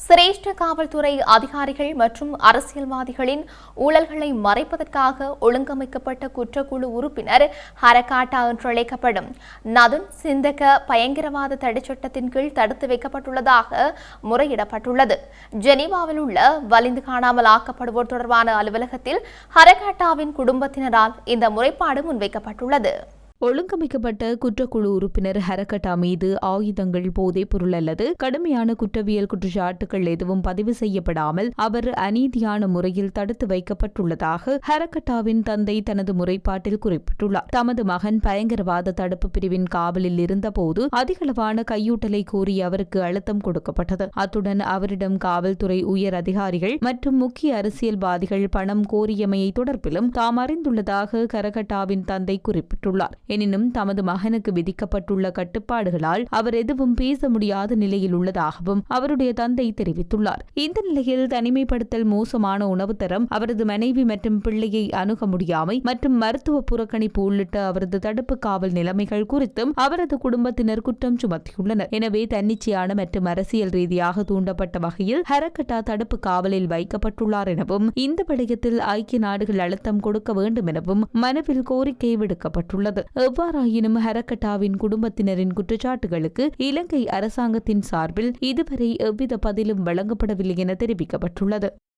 சிரேஷ்ட காவல்துறை அதிகாரிகள் மற்றும் அரசியல்வாதிகளின் ஊழல்களை மறைப்பதற்காக ஒழுங்கமைக்கப்பட்ட குற்றக்குழு உறுப்பினர் ஹரகாட்டா என்று அழைக்கப்படும். நதுன் சிந்தக பயங்கரவாத தடைச்சட்டத்தின் கீழ் தடுத்து வைக்கப்பட்டுள்ளதாக முறையிடப்பட்டுள்ளது. ஜெனீவாவில் உள்ள வலிந்து காணாமல் ஆக்கப்படுவோர் தொடர்பான அலுவலகத்தில் ஹரகாட்டாவின் குடும்பத்தினரால் இந்த முறைப்பாடு முன்வைக்கப்பட்டுள்ளது. ஒழுங்கமைக்கப்பட்ட குற்றக்குழு உறுப்பினர் ஹரகட்டா மீது ஆயுதங்கள் போதைப் பொருள் அல்லது கடுமையான குற்றவியல் குற்றச்சாட்டுகள் எதுவும் பதிவு செய்யப்படாமல் அவர் அநீதியான முறையில் தடுத்து வைக்கப்பட்டுள்ளதாக ஹரகட்டாவின் தந்தை தனது முறைப்பாட்டில் குறிப்பிட்டுள்ளார். தமது மகன் பயங்கரவாத தடுப்பு பிரிவின் காவலில் இருந்தபோது அதிகளவான கையூட்டலை கோரி அவருக்கு அழுத்தம் கொடுக்கப்பட்டது. அத்துடன் அவரிடம் காவல்துறை உயர் அதிகாரிகள் மற்றும் முக்கிய அரசியல்வாதிகள் பணம் கோரியமையை தொடர்பிலும் தாம் அறிந்துள்ளதாக கரகட்டாவின் தந்தை குறிப்பிட்டுள்ளார். எனினும் தமது மகனுக்கு விதிக்கப்பட்டுள்ள கட்டுப்பாடுகளால் அவர் எதுவும் பேச முடியாத நிலையில் உள்ளதாகவும் அவருடைய தந்தை தெரிவித்துள்ளார். இந்த நிலையில் தனிமைப்படுத்தல் மோசமான உணவு தரம் அவரது மனைவி மற்றும் பிள்ளையை அணுக முடியாமை மற்றும் மருத்துவ புறக்கணிப்பு உள்ளிட்ட அவரது தடுப்பு காவல் நிலைமைகள் குறித்தும் அவரது குடும்பத்தினர் குற்றம் சுமத்தியுள்ளனர். எனவே தன்னிச்சையான மற்றும் அரசியல் ரீதியாக தூண்டப்பட்ட வகையில் ஹரக்கட்டா தடுப்பு காவலில் வைக்கப்பட்டுள்ளார் எனவும் இந்த விடயத்தில் ஐக்கிய நாடுகள் அழுத்தம் கொடுக்க வேண்டும் எனவும் மனுவில் கோரிக்கை விடுக்கப்பட்டுள்ளது. எவ்வாறாயினும் ஹரக்கட்டாவின் குடும்பத்தினரின் குற்றச்சாட்டுகளுக்கு இலங்கை அரசாங்கத்தின் சார்பில் இதுவரை எவ்வித பதிலும் வழங்கப்படவில்லை என தெரிவிக்கப்பட்டுள்ளது.